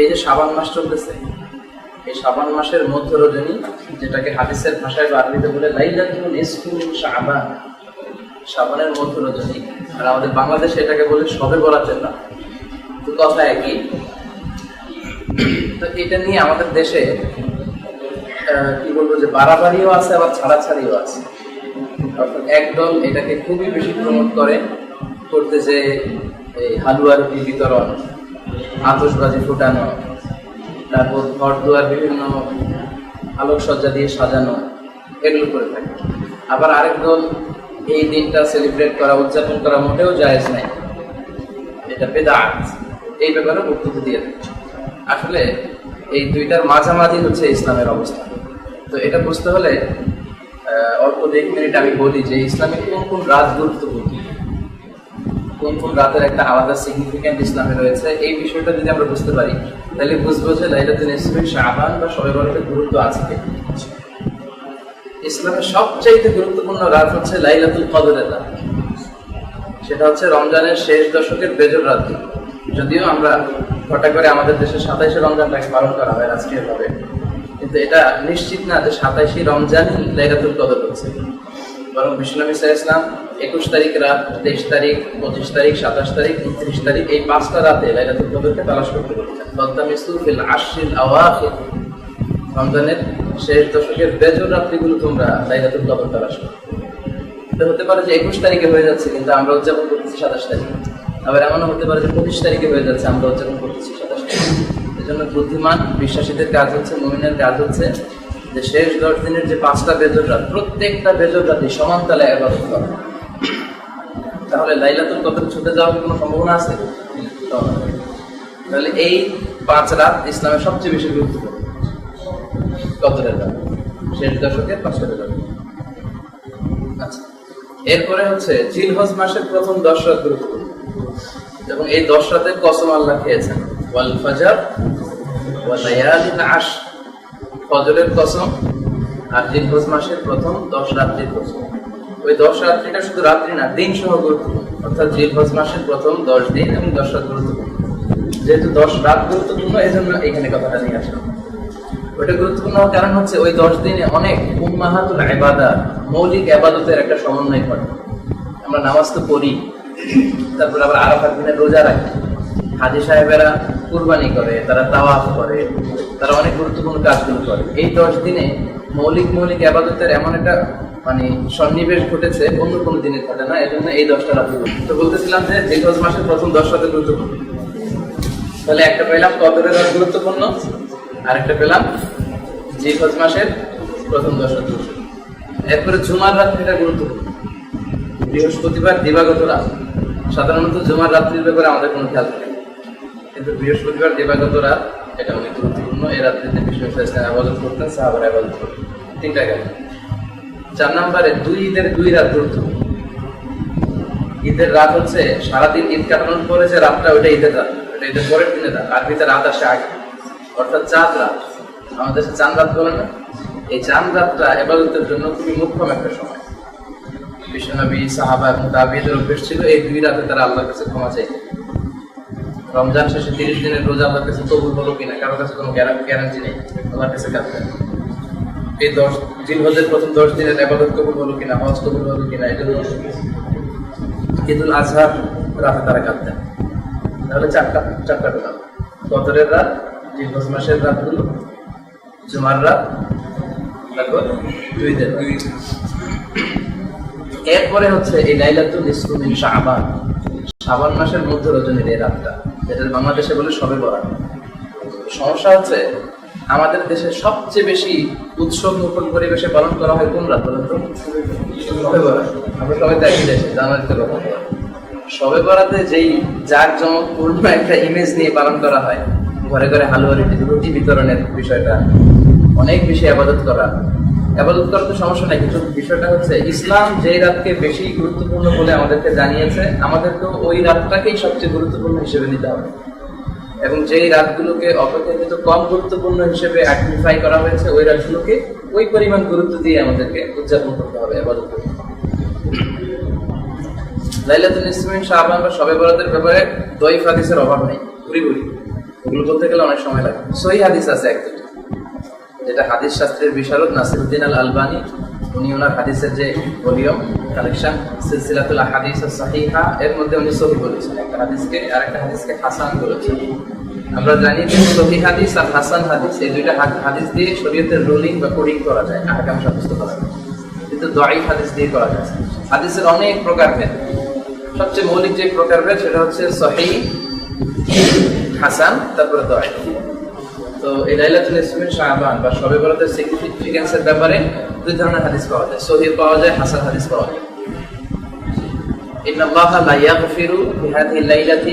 এই যে সাবান মাস চলতেছে, এই সাবান মাসের মধ্য রজনী, যেটাকে হাদিসের ভাষায় বা আরবিতে বলে শ্রাবণের মধ্য রজনী। আর আমাদের বাংলাদেশে এটাকে বলে সবে বরাতের না তো কথা একই। তো এটা নিয়ে আমাদের দেশে কি বলব যে বাড়াবাড়িও আছে, আবার ছাড়াছাড়িও আছে। অর্থাৎ একদল এটাকে খুবই বেশি প্রমোট করে, করতে যে এই হালুয়া বিতরণ। আতশবাজি ফুটানো, তারপর ঘর দুয়ার বিভিন্ন আলোকসজ্জা দিয়ে সাজানো, এগুলো করে থাকে। আবার আরেক দল এই দিনটা সেলিব্রেট করা, উদযাপন করা মোটেও জায়েজ নাই। এটা বেদাত। এই ব্যাপারে বক্তব্য দিয়ে থাকে আসলে এই দুইটার মাঝামাঝি হচ্ছে ইসলামের অবস্থা। তো এটা বুঝতে হলে অল্প দেড় মিনিট আমি বলি যে ইসলামের কোন কোন রাত গুরুত্বপূর্ণ? কোন কোন রাতের একটা আলাদা সিগনিফিক্যান্ট ইসলামে রয়েছে। এই বিষয়টা যদি আমরা বুঝতে পারি, তাহলে বুঝব যে লাইলাতুল ইসলামের শাবান বা সবে বরাতের গুরুত্ব আছে? ইসলামের সবচাইতে গুরুত্বপূর্ণ রাত হচ্ছে লাইলাতুল কদরের রাত। সেটা হচ্ছে রমজানের শেষ দশকের বেজর রাত। যদিও আমরা ঘটা করে আমাদের দেশে সাতাইশে রমজানটাকে পালন করা হয় রাষ্ট্রীয় ভাবে কিন্তু এটা নিশ্চিত না যে সাতাইশে রমজানই লাইলাতুল কদর হচ্ছে। বরং সাহা ইসলাম একুশ তারিখ রাত, তেইশ তারিখ, পঁচিশ তারিখ, সাতাশ তারিখ উনত্রিশ তারিখ এই পাঁচটা রাতে লাইলাতুল কদরকে তালাশ করতে বলেছেন। তদ্দামিস্তু ফিল আশিল আওয়াখির। রমজানের শেষ দশকের বেজর রাত্রিগুলো তোমরা লাইলাতুল কদর তালাশ করো। এটা হতে পারে যে একুশ তারিখে হয়ে যাচ্ছে, কিন্তু আমরা উদযাপন করতেছি সাতাশ তারিখে। আবার এমনও হতে পারে যে পঁচিশ তারিখে হয়ে যাচ্ছে, আমরা উদযাপন করতেছি সাতাশ তারিখে। এই জন্য বুদ্ধিমান, বিশ্বাসীদের কাজ হচ্ছে মমিনের কাজ হচ্ছে যে শেষ দশ দিনের যে পাঁচটা বেজর রাত, প্রত্যেকটা বেজর রাতে সমান তালে এবাদত করা। তাহলে লাইলাতুল কদর ছুটে যাওয়ার কোনো সম্ভাবনা আছে? তাহলে এই পাঁচ রাত ইসলামের সবচেয়ে বেশি গুরুত্বপূর্ণ। কদরের রাত, শেষ দশকের পাঁচটা বেজর। আচ্ছা এরপরে হচ্ছে জিলহজ মাসের প্রথম দশ রাত গুরুত্বপূর্ণ। এবং এই দশ রাতে কসম আল্লাহ খেয়েছেন, ওয়াল ফাজার আশ ফজরের কসম আর জিলহজ মাসের প্রথম দশ রাত্রির কসম। ওই দশ রাত্রিটা শুধু রাত্রি না, দিন সহ গুরুত্বপূর্ণ। অর্থাৎ জিলহজ মাসের প্রথম দশ দিন এবং দশ রাত গুরুত্বপূর্ণ। যেহেতু দশ রাত গুরুত্বপূর্ণ এই জন্য এখানে কথাটা নিয়ে আসলাম। ওটা গুরুত্বপূর্ণ কারণ হচ্ছে ওই দশ দিনে অনেক উম্মাহাতুল ইবাদত মৌলিক আবাদতের একটা সমন্বয় ঘটে আমরা নামাজ তো পড়ি, তারপর আবার আরাফাত দিনে রোজা রাখি। হাজি সাহেবেরা কুরবানি করে, তারা তাওয়াফ করে, তারা অনেক গুরুত্বপূর্ণ কাজগুলো করে। এই দশ দিনে মৌলিক মৌলিক আবাদতের এমন একটা মানে সন্নিবেশ ঘটেছে, অন্য কোনো দিনে ঘটে না, এজন্য এই দশটা রাত তো বলতেছিলাম যে জিলহজ মাসের প্রথম দশ রাতে গুরুত্বপূর্ণ। তাহলে একটা পেলাম কদরের রাত গুরুত্বপূর্ণ আর একটা পেলাম জিলহজ মাসের প্রথম দশ রাত। এরপরে জুমার রাত্রিটা গুরুত্বপূর্ণ। বৃহস্পতিবার দিবাগত রাত। সাধারণত জুমার রাত্রির ব্যাপারে আমাদের কোনো খেয়াল থাকে। কিন্তু বৃহস্পতিবার দিবাগত রাত, এটা অনেক গুরুত্বপূর্ণ। এই রাত্রিতে বিষ্ণু ইসলাম আবাদত করতেন, সাহাবার আবাদত করতেন। তিনটা গেল চার নম্বরে দুই ঈদের দুই রাত গুরুত্বপূর্ণ ঈদের রাত হচ্ছে সারাদিন ঈদ কাটানোর পরে যে রাতটা, ওইটা ঈদের রাত। ওটা ঈদের পরের দিনের রাত আরবিতে রাত আসে আগে। অর্থাৎ চাঁদ রাত। আমাদের দেশে চাঁদ রাত বলে না? এই চাঁদ রাতটা এবাদতের জন্য খুবই মুখ্যম একটা সময়। বিশ্বনবী, সাহাবা এবং তাবিদের অভ্যেস ছিল, এই দুই রাতে তারা আল্লাহর কাছে ক্ষমা চাই রমজান শেষে তিরিশ দিনের রোজা কাছে কবুল হলো কিনা? কাছে কোনো গ্যারান্টি নেই। কাছে এই দশ জিলহজের প্রথম দশ দিনের কবুল হলো কিনা, হজ কবুল হলো কিনা এটা ঈদুল আজহার রাতে তারা কাঁদতেন। তাহলে চারটা চারটা রাত মাসের রাতগুলো, জুমার রাত, তারপর দুই দিন। দুই এরপরে হচ্ছে এই লাইলাতুল ইসলামিন শাবান শাবান মাসের মধ্য রজনীর এই রাতটা। যেটা বাংলাদেশে বলে সবে বরাত। সমস্যা হচ্ছে, আমাদের দেশে সবচেয়ে বেশি উৎসব মুখর পরিবেশে পালন করা হয় কোন রাত বলেন তো? আমরা সবাই তো একই দেশে কথা সবে বরাতে যেই জাক জমকপূর্ণ একটা ইমেজ নিয়ে পালন করা হয়, ঘরে ঘরে হালুয়া রুটি রুটি বিতরণের বিষয়টা, অনেক বেশি আবাদত করা। আবাদত করার তো সমস্যা কিন্তু বিষয়টা হচ্ছে ইসলাম যেই রাতকে বেশি গুরুত্বপূর্ণ বলে আমাদেরকে জানিয়েছে ওই রাতটাকেই সবচেয়ে গুরুত্বপূর্ণ হিসেবে নিতে হবে। এবং যেই রাতগুলোকে অপেক্ষাকৃত কম গুরুত্বপূর্ণ হিসেবে আইডেন্টিফাই করা হয়েছে, ওই রাতগুলোকে ওই পরিমাণ গুরুত্ব দিয়ে আমাদেরকে উদযাপন করতে হবে আবাদত করতে। লাইলাতুল শাহবান বা শবে বরাতের ব্যাপারে দই হাদিসের অভাব নেই ভুরি ভুরি ওগুলো বলতে গেলে অনেক সময় লাগে। সহি হাদিস আছে যেটা হাদিস শাস্ত্রের বিশারদ, নাসিরুদ্দিন আল আলবানি উনি ওনার হাদিসের যে ভলিউম, কালেকশন, সিলসিলাতুল হাদিস সাহিহা এর মধ্যে উনি সহি বলেছেন। একটা হাদিসকে আর একটা হাদিসকে হাসান বলেছেন। আমরা জানি যে সহি হাদিস আর হাসান হাদিস, এই দুইটা হাদিস দিয়ে শরীয়তের রুলিং বা কোডিং করা যায়, আহকাম সাব্যস্ত করা যায়। কিন্তু দয়ী হাদিস দিয়ে করা যায়। হাদিসের অনেক প্রকারভেদ সবচেয়ে মৌলিক যে প্রকারভেদ সেটা হচ্ছে সহি, হাসান, তারপরে দয় তো এই লাইলাতুল ইসমিন শাহবান বা শবে বরাতের সিগনিফিকেন্সের ব্যাপারে দুই ধরনের হাদিস পাওয়া যায় সহি পাওয়া যায় হাসান হাদিস পাওয়া যায় إن الله لا يغفر في هذه الليلة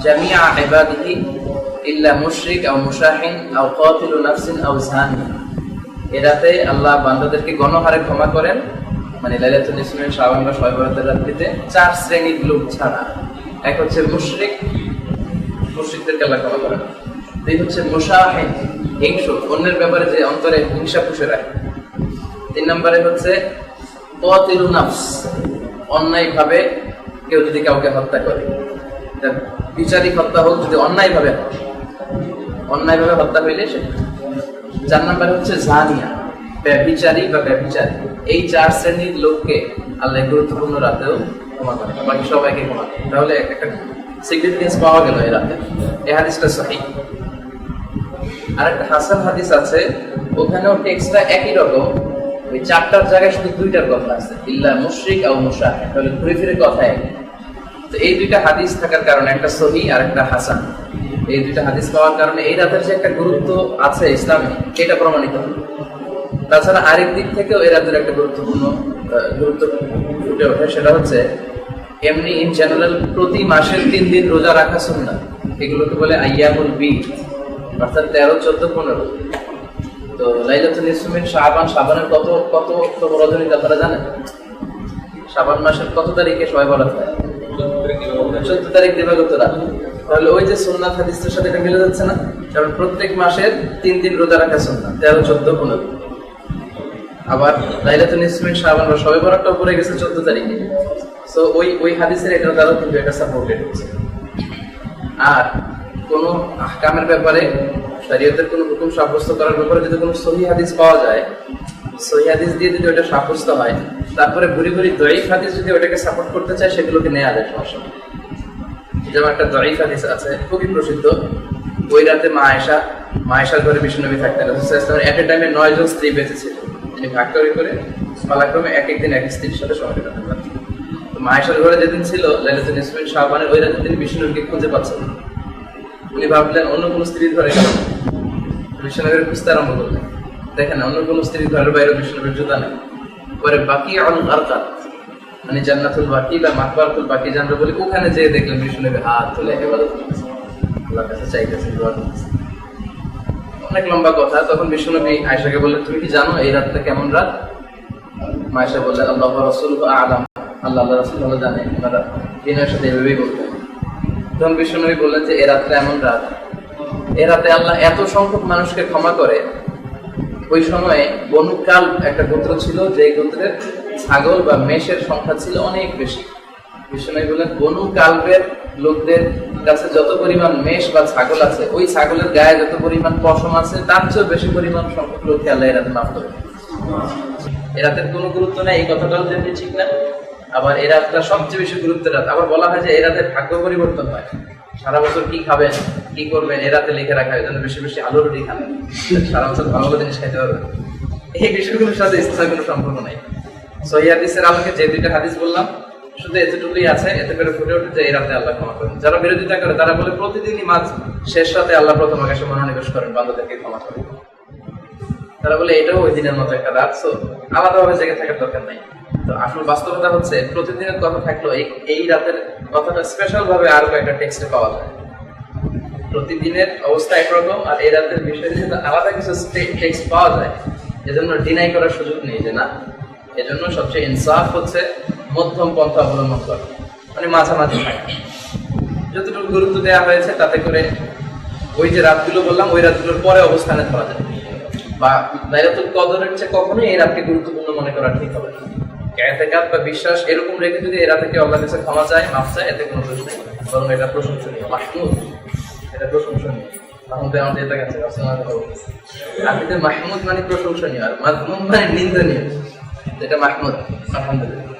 جميع عباده إلا مشرك أو مشاحن أو قاتل نفس أو زاني এরাতে আল্লাহ বান্দাদেরকে গণহারে ক্ষমা করেন মানে লাইলাতুল ইসমিন শাবান বা শবে বরাতের রাত্রিতে চার শ্রেণীর লোক ছাড়া এক হচ্ছে মুশরিক মুশরিকদেরকে আল্লাহ ক্ষমা করেন দুই হচ্ছে মুশাহিন হিংসু অন্যের ব্যাপারে যে অন্তরে হিংসা পুষে রাখে। তিন নম্বরে হচ্ছে কতিলু নাফস অন্যায় ভাবে কেউ যদি কাউকে হত্যা করে। বিচারিক হত্যা হোক, যদি অন্যায় ভাবে অন্যায় ভাবে হত্যা হইলে সে চার নম্বরে হচ্ছে জানিয়া, ব্যভিচারী বা ব্যভিচারী। এই চার শ্রেণির লোককে আল্লাহ গুরুত্বপূর্ণ রাতেও ক্ষমা করে। বাকি সবাইকে ক্ষমা তাহলে একটা সিগনিফিকেন্স পাওয়া গেল এই রাতে। এই হাদিসটা সহি। আর একটা হাসান হাদিস আছে, ওখানেও টেক্সটটা একই রকম। ওই চারটার জায়গায় শুধু দুইটার কথা আছে, ইল্লা মুশরিক আর মুশাহ তাহলে ঘুরে ফিরে কথা এক তো এই দুইটা হাদিস থাকার কারণে, একটা সহি আর একটা হাসান। এই দুইটা হাদিস পাওয়ার কারণে এই রাতের যে একটা গুরুত্ব আছে ইসলামে, এটা প্রমাণিত তাছাড়া আরেক দিক থেকেও এই রাতের একটা গুরুত্বপূর্ণ গুরুত্ব ফুটে ওঠে, সেটা হচ্ছে এমনি ইন জেনারেল প্রতি মাসের তিন দিন রোজা রাখা সুন্না এগুলোকে বলে আইয়ামুল বিদ অর্থাৎ তেরো, চোদ্দ, পনেরো। তো লাইলাতুল ইসমিন শাবান, শাবানের কত কত কত রজনী আপনারা জানেন শাবান মাসের কত তারিখে সবাই বলা হয় চোদ্দ তারিখ দিবাগত রাত। তাহলে ওই যে সুন্নাত হাদিসের সাথে এটা মিলে যাচ্ছে না? কারণ প্রত্যেক মাসের তিন দিন রোজা রাখা সুন্নাত, তেরো, চোদ্দ, পনেরো। আবার লাইলাতুল ইসমিন শাবান বা সবে পড়ে গেছে চোদ্দ তারিখে। সো ওই ওই হাদিসের এটা দ্বারাও কিন্তু এটা সাপোর্টেড হচ্ছে। আর কোন আহকামের ব্যাপারে, শরীয়তের কোনো হুকুম সাব্যস্ত করার ব্যাপারে যদি কোনো সহি হাদিস পাওয়া যায়, সহি হাদিস দিয়ে যদি ওটা সাব্যস্ত হয়, তারপরে ঘুরি ঘুরি দয়ীফ হাদিস যদি ওটাকে সাপোর্ট করতে চায়, সেগুলোকে নেওয়া যায়, সমস্যা। যেমন একটা দয়ীফ হাদিস আছে, খুবই প্রসিদ্ধ ওই রাতে মা আয়েশা, মা আয়েশার ঘরে বিষ্ণুনবী থাকতেন এট এ টাইমে নয় জন স্ত্রী বেঁচে ছিল তিনি ভাগ করে করে পালাক্রমে এক একদিন এক স্ত্রীর সাথে সময় কাটাতে পারতেন মা আয়েশার ঘরে যেদিন ছিল, লাইলাতুল ইসমিন শাহবানের ওই রাতে তিনি বিষ্ণুনবীকে খুঁজে পাচ্ছেন। উনি ভাবলেন অন্য কোনো স্ত্রীর ঘরে গেল। বিষ্ণুনবীর খুঁজতে আরম্ভ করলেন। দেখেন অন্য কোনো স্ত্রীর ঘরের বাইরে বিষ্ণুনবীর জুতা নেই। পরে বাকি অল আরকাত মানে জান্নাতুল বাকি বা মাকবারতুল বাকি জানরা বলি ওখানে যেয়ে দেখলেন বিষ্ণুনবী হাত তুলে করতেছে। আল্লাহর কাছে চাইতেছেন দোয়া করতেছেন অনেক লম্বা কথা, তখন বিষ্ণুনবী আয়েশাকে বললেন, তুমি কি জানো এই রাতটা কেমন রাত? মায়েশা বললেন, আল্লাহ রসুল আলাম। আল্লাহ আল্লাহ রসুল ভালো জানে ওনারা দিনের সাথে এভাবেই বলতেন তখন বিষ্ণুনবী বললেন যে, এ রাতটা এমন রাত। এ রাতে আল্লাহ এত সংখ্যক মানুষকে ক্ষমা করে। ওই সময়ে বনুকাল একটা গোত্র ছিল যে গোত্রের ছাগল বা মেষের সংখ্যা ছিল অনেক বেশি। বিষ্ণুনবী বললেন বনু কালবের লোকদের কাছে যত পরিমাণ মেষ বা ছাগল আছে, ওই ছাগলের গায়ে যত পরিমাণ পশম আছে, তার চেয়েও বেশি পরিমাণ সংখ্যক লোককে আল্লাহ এরাতে মাফ করে এরাতে রাতের কোনো গুরুত্ব নেই, এই কথাটাও যেমনি ঠিক না। আবার এই রাতটা সবচেয়ে বেশি গুরুত্বের রাত। আবার বলা হয় যে এই রাতে ভাগ্য পরিবর্তন হয়। সারা বছর কি খাবেন, কি করবেন এ রাতে লিখে রাখা যেন বেশি বেশি আলু রুটি খান। সারা বছর ভালো ভালো জিনিস খাইতে পারবেন। এই বিষয়গুলোর সাথে ইসলামের কোনো সম্পর্ক নাই। সহি হাদিসের আলোকে যে দুইটা হাদিস বললাম, শুধু এতটুকুই আছে, এতে করে ফুটে ওঠে যে এই রাতে আল্লাহ ক্ষমা করেন। যারা বিরোধিতা করে, তারা বলে প্রতিদিনই মাঝ শেষ রাতে আল্লাহ প্রথম আকাশে মনোনিবেশ করেন বান্ধবদেরকে ক্ষমা করেন তারা বলে এটাও ওই দিনের মতো একটা রাত আলাদাভাবে জেগে থাকার দরকার নাই। তো আসল বাস্তবতা হচ্ছে, প্রতিদিনের কথা থাকলেও এই রাতের কথাটা স্পেশাল ভাবে আরও একটা টেক্সটে পাওয়া যায়। প্রতিদিনের অবস্থা একরকম আর এই রাতের বিষয়ে আলাদা কিছু টেক্সট পাওয়া যায়। এজন্য ডিনাই করার সুযোগ নেই যে না, এজন্য সবচেয়ে ইনসাফ হচ্ছে মধ্যম পন্থা অবলম্বন করা। মানে মাঝামাঝি যতটুকু গুরুত্ব দেওয়া হয়েছে তাতে করে ওই যে রাতগুলো বললাম, ওই রাতগুলোর পরে অবস্থানে ধরা যায় বা লাইলাতুল কদরের চেয়ে কখনোই এই রাতকে গুরুত্বপূর্ণ মনে করা ঠিক হবে না। এতেকাত বা বিশ্বাস এরকম রেখে যদি এরা থেকে কেউ কাছে ক্ষমা চায়, মাফ চায়, এতে কোনো দোষ নেই। বরং এটা প্রশংসনীয়। মাহমুদ এটা প্রশংসনীয়। তখন তো আমাদের এটা কাছে আরবিতে মাহমুদ মানে প্রশংসনীয় আর মাহমুদ মানে নিন্দনীয়। এটা মাহমুদ। আলহামদুলিল্লাহ